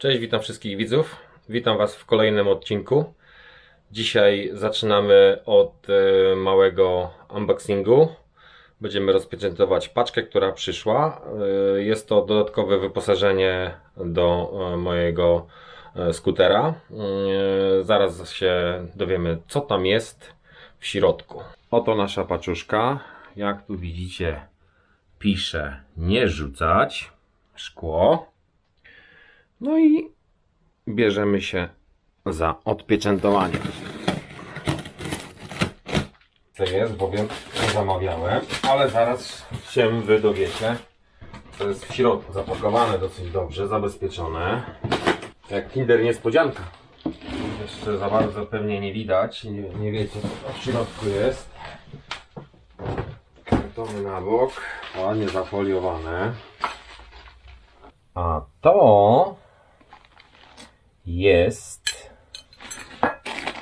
Cześć, witam wszystkich widzów. Witam Was w kolejnym odcinku. Dzisiaj zaczynamy od e, małego unboxingu. Będziemy rozpieczętować paczkę, która przyszła. E, Jest to dodatkowe wyposażenie do e, mojego skutera. Zaraz się dowiemy, co tam jest w środku. Oto nasza paczuszka. Jak tu widzicie, pisze nie rzucać. Szkło. No i bierzemy się za odpieczętowanie. Co jest, bowiem zamawiałem, ale zaraz się wy dowiecie. To jest w środku zapakowane dosyć dobrze, zabezpieczone. Jak Kinder niespodzianka. Jeszcze za bardzo pewnie nie widać, nie, nie wiecie co w środku jest. Kartony na bok, ładnie zafoliowane. A to jest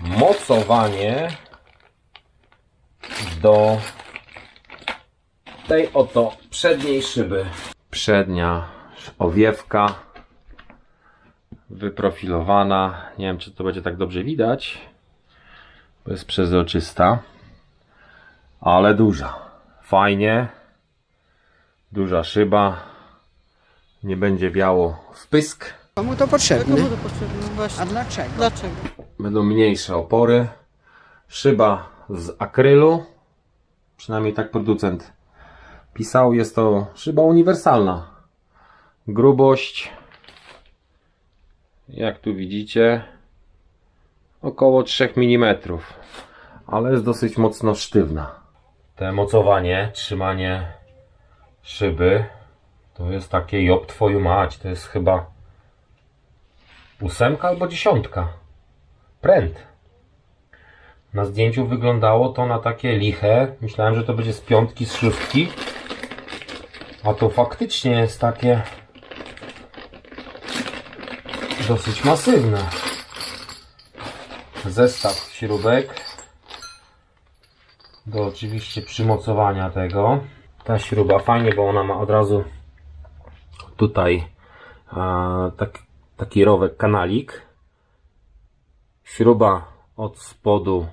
mocowanie do tej oto przedniej szyby. Przednia owiewka wyprofilowana. Nie wiem, czy to będzie tak dobrze widać, bo jest przezroczysta, ale duża. Fajnie. Duża szyba. Nie będzie wiało w pysk. Komu to potrzebne? Komu to potrzebne? No Właśnie. A dlaczego? Dlaczego? Będą mniejsze opory. Szyba z akrylu. Przynajmniej tak producent pisał. Jest to szyba uniwersalna. Grubość. Jak tu widzicie. Około 3 mm. Ale jest dosyć mocno sztywna. Te mocowanie, trzymanie szyby. To jest takie job twoju mać. To jest chyba ósemka albo dziesiątka pręt. Na zdjęciu wyglądało to na takie liche. Myślałem, że to będzie z piątki, z szóstki. A to faktycznie jest takie dosyć masywne. Zestaw śrubek do oczywiście przymocowania tego. Ta śruba fajnie, bo ona ma od razu tutaj a, tak, taki rowek kanalik Śruba od spodu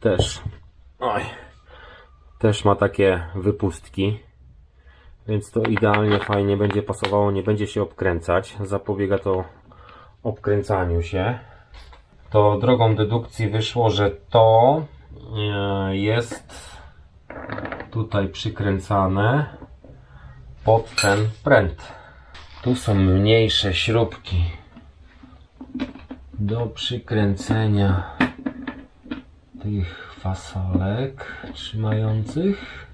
też, oj, też ma takie wypustki, więc to idealnie fajnie będzie pasowało, nie będzie się obkręcać. Zapobiega to obkręcaniu się. To drogą dedukcji wyszło, że to e, jest tutaj przykręcane pod ten pręt. Tu są mniejsze śrubki do przykręcenia tych fasolek trzymających.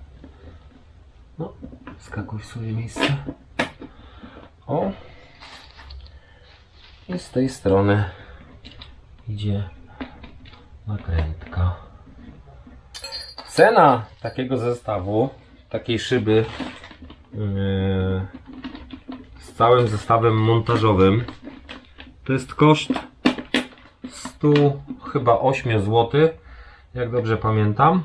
No, skakuj w swoje miejsce. O! I z tej strony idzie nakrętka. Cena takiego zestawu, takiej szyby yy, całym zestawem montażowym to jest koszt 100 chyba 8 zł, jak dobrze pamiętam.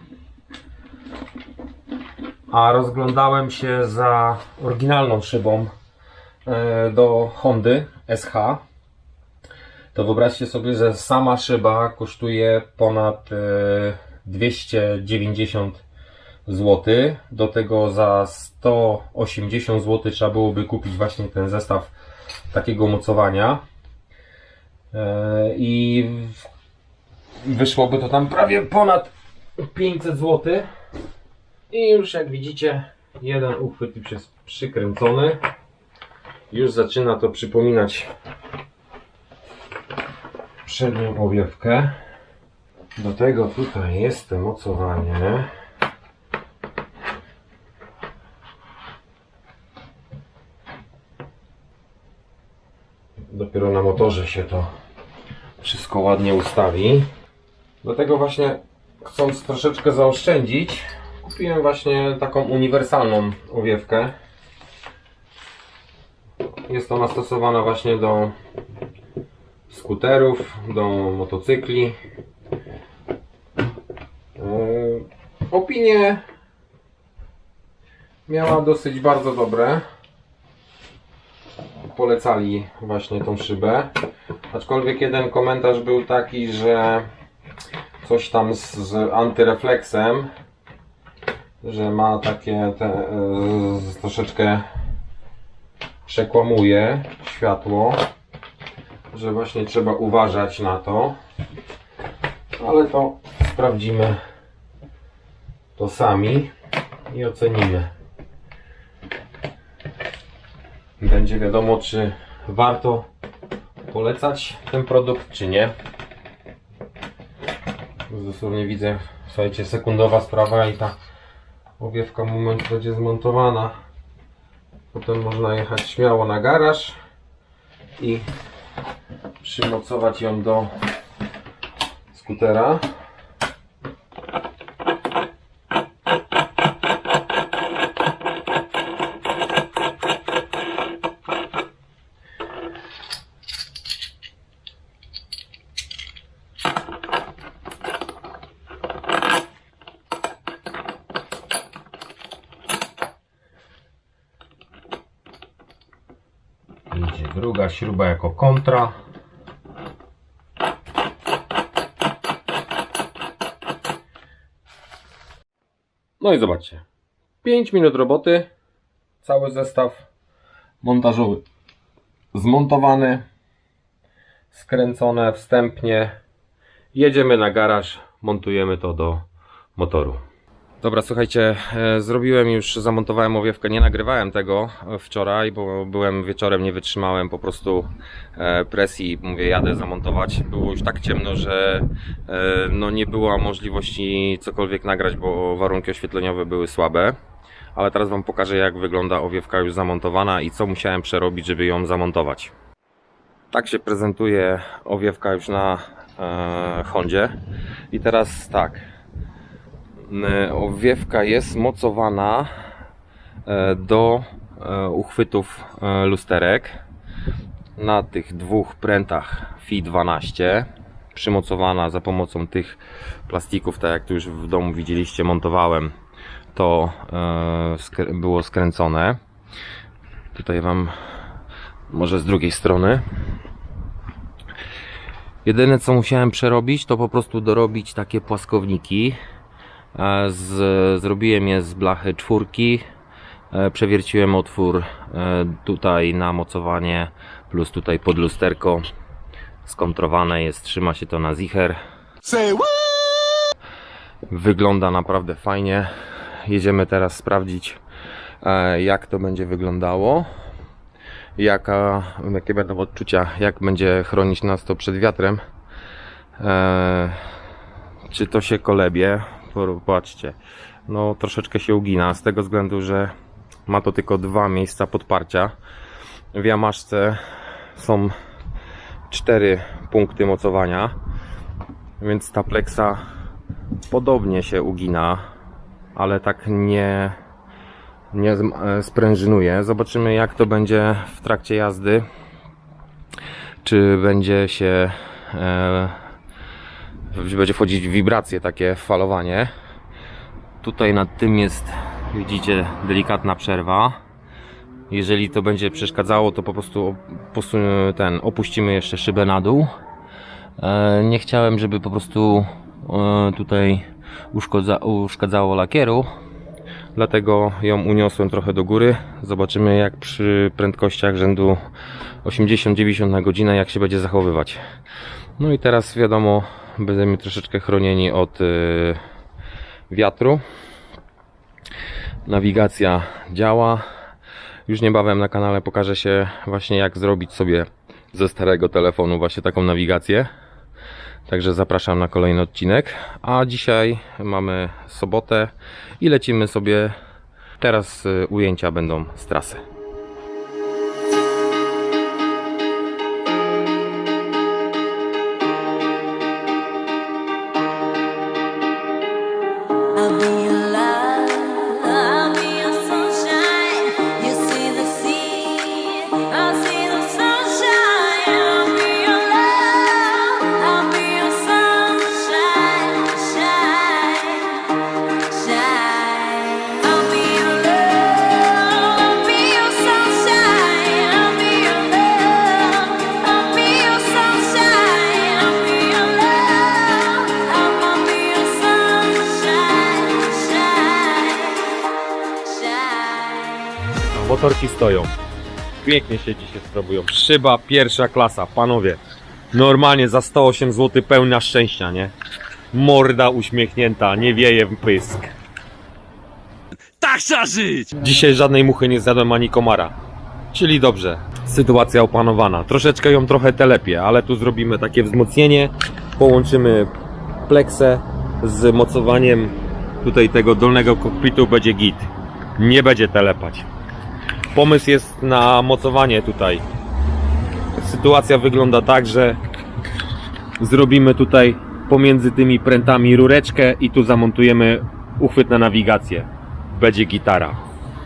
A rozglądałem się za oryginalną szybą e, do Hondy SH. To wyobraźcie sobie, że sama szyba kosztuje ponad e, 290 zł. Do tego za 180 zł trzeba byłoby kupić właśnie ten zestaw takiego mocowania. E, I wyszłoby to tam prawie ponad 500 zł. I już jak widzicie, jeden uchwyt już jest przykręcony. Już zaczyna to przypominać przednią owiewkę. Do tego tutaj jest mocowanie. Dopiero na motorze się to wszystko ładnie ustawi. Dlatego właśnie chcąc troszeczkę zaoszczędzić, kupiłem właśnie taką uniwersalną owiewkę. Jest ona stosowana właśnie do skuterów, do motocykli. Opinie miała dosyć bardzo dobre. Polecali właśnie tą szybę. Aczkolwiek jeden komentarz był taki, że coś tam z, z antyrefleksem, że ma takie te, e, troszeczkę przekłamuje światło, że właśnie trzeba uważać na to. Ale to sprawdzimy to sami i ocenimy. Będzie wiadomo, czy warto polecać ten produkt, czy nie. Dosłownie widzę, słuchajcie, sekundowa sprawa i ta owiewka moment będzie zmontowana. Potem można jechać śmiało na garaż i przymocować ją do skutera. Druga śruba jako kontra. No i zobaczcie. 5 minut roboty. Cały zestaw montażowy zmontowany, skręcone wstępnie. Jedziemy na garaż, montujemy to do motoru. Dobra, słuchajcie, e, zrobiłem już, zamontowałem owiewkę, nie nagrywałem tego e, wczoraj, bo byłem wieczorem, nie wytrzymałem po prostu e, presji, mówię, jadę zamontować. Było już tak ciemno, że no nie było możliwości cokolwiek nagrać, bo warunki oświetleniowe były słabe. Ale teraz Wam pokażę, jak wygląda owiewka już zamontowana i co musiałem przerobić, żeby ją zamontować. Tak się prezentuje owiewka już na e, Hondzie. I teraz tak, Owiewka jest mocowana e, do e, uchwytów e, lusterek. Na tych dwóch prętach FI 12 przymocowana za pomocą tych plastików, tak jak tu już w domu widzieliście montowałem to e, było skręcone. Tutaj wam może z drugiej strony. Jedyne co musiałem przerobić to po prostu dorobić takie płaskowniki. E, Z, zrobiłem je z blachy czwórki. E, Przewierciłem otwór e, tutaj na mocowanie, plus tutaj pod lusterko. Skontrowane jest, trzyma się to na zicher. Wygląda naprawdę fajnie. Jedziemy teraz sprawdzić, e, jak to będzie wyglądało. Jaka, jakie będą odczucia, jak będzie chronić nas to przed wiatrem. Czy to się kolebie? Popatrzcie, no troszeczkę się ugina, z tego względu, że ma to tylko dwa miejsca podparcia. W jamaszce są cztery punkty mocowania, więc ta pleksa podobnie się ugina, ale tak nie, nie e, sprężynuje. Zobaczymy jak to będzie w trakcie jazdy. Czy będzie się e, będzie wchodzić wibracje, takie falowanie. Tutaj nad tym jest, widzicie, delikatna przerwa. Jeżeli to będzie przeszkadzało, to po prostu ten, opuścimy jeszcze szybę na dół. E, Nie chciałem, żeby po prostu e, tutaj uszkodza, uszkadzało lakieru. Dlatego ją uniosłem trochę do góry. Zobaczymy jak przy prędkościach rzędu 80-90 na godzinę jak się będzie zachowywać. No i teraz wiadomo, będziemy troszeczkę chronieni od y, wiatru. Nawigacja działa. Już niebawem na kanale pokaże się właśnie jak zrobić sobie ze starego telefonu właśnie taką nawigację. Także zapraszam na kolejny odcinek. A dzisiaj mamy sobotę i lecimy sobie. Teraz y, ujęcia będą z trasy. me. Motorki stoją. Pięknie się dzisiaj sprawują. Szyba pierwsza klasa, panowie. Normalnie za 108 zł pełna szczęścia, nie? Morda uśmiechnięta, nie wieje w pysk. Tak trzeba żyć! Dzisiaj żadnej muchy nie zjadłem ani komara. Czyli dobrze. Sytuacja opanowana. Troszeczkę ją trochę telepię, ale tu zrobimy takie wzmocnienie. Połączymy pleksę z mocowaniem tutaj tego dolnego kokpitu będzie git. Nie będzie telepać. Pomysł jest na mocowanie tutaj. Sytuacja wygląda tak, że zrobimy tutaj pomiędzy tymi prętami rureczkę i tu zamontujemy uchwyt na nawigację. Będzie gitara.